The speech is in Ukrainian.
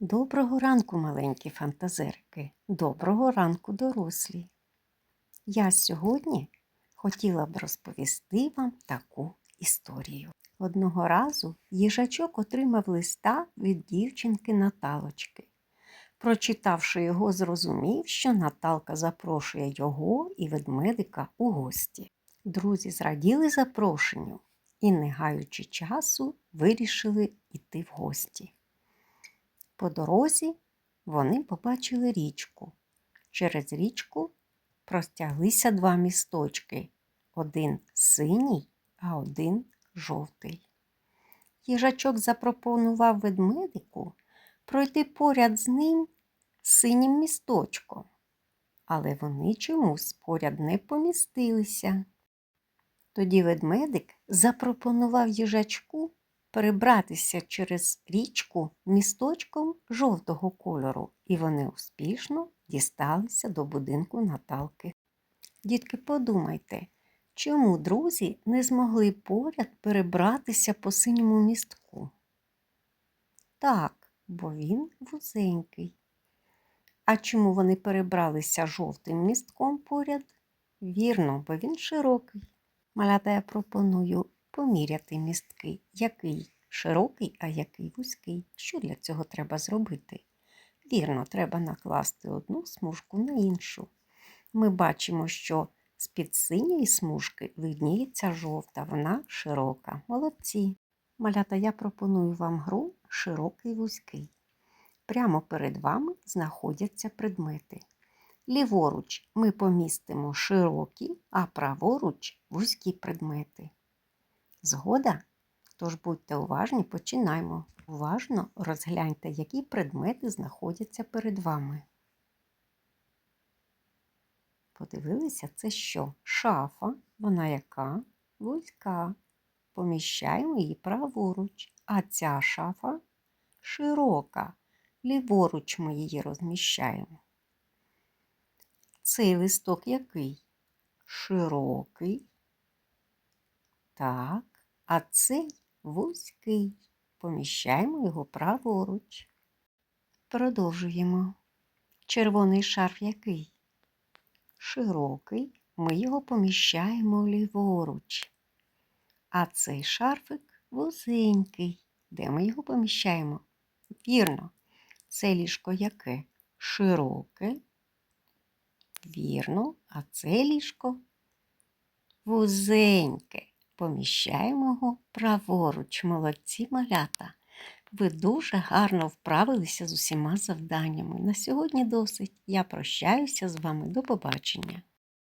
Доброго ранку, маленькі фантазерки. Доброго ранку, дорослі. Я сьогодні хотіла б розповісти вам таку історію. Одного разу їжачок отримав листа від дівчинки Наталочки. Прочитавши його, зрозумів, що Наталка запрошує його і ведмедика у гості. Друзі зраділи запрошенню і, не гаючи часу, вирішили йти в гості. По дорозі вони побачили річку. Через річку простяглися два місточки один синій, а один жовтий. Їжачок запропонував ведмедику пройти поряд з ним синім місточком, але вони чомусь поряд не помістилися. Тоді ведмедик запропонував їжачку перебратися через річку місточком жовтого кольору, і вони успішно дісталися до будинку Наталки. Дітки, подумайте, чому друзі не змогли поряд перебратися по синьому містку? Так, бо він вузенький. А чому вони перебралися жовтим містком поряд? Вірно, бо він широкий. Малята я пропоную поміряти містки, який широкий, а який вузький. Що для цього треба зробити? Вірно, треба накласти одну смужку на іншу. Ми бачимо, що з-під синьої смужки видніється жовта, вона широка. Молодці. Малята, я пропоную вам гру широкий вузький. Прямо перед вами знаходяться предмети. Ліворуч ми помістимо широкі, а праворуч вузькі предмети. Згода? Тож будьте уважні, починаймо. Уважно розгляньте, які предмети знаходяться перед вами. Подивилися, це що? Шафа, вона яка? Вузька. Поміщаємо її праворуч. А ця шафа широка. Ліворуч ми її розміщаємо. Цей листок який? Широкий. Так, а цей вузький. Поміщаємо його праворуч. Продовжуємо. Червоний шарф який? Широкий. Ми його поміщаємо ліворуч. А цей шарфик вузенький. Де ми його поміщаємо? Вірно, це ліжко яке? Широке. Вірно, а це ліжко вузеньке. Поміщаємо його праворуч, молодці малята. Ви дуже гарно вправилися з усіма завданнями. На сьогодні досить. Я прощаюся з вами. До побачення.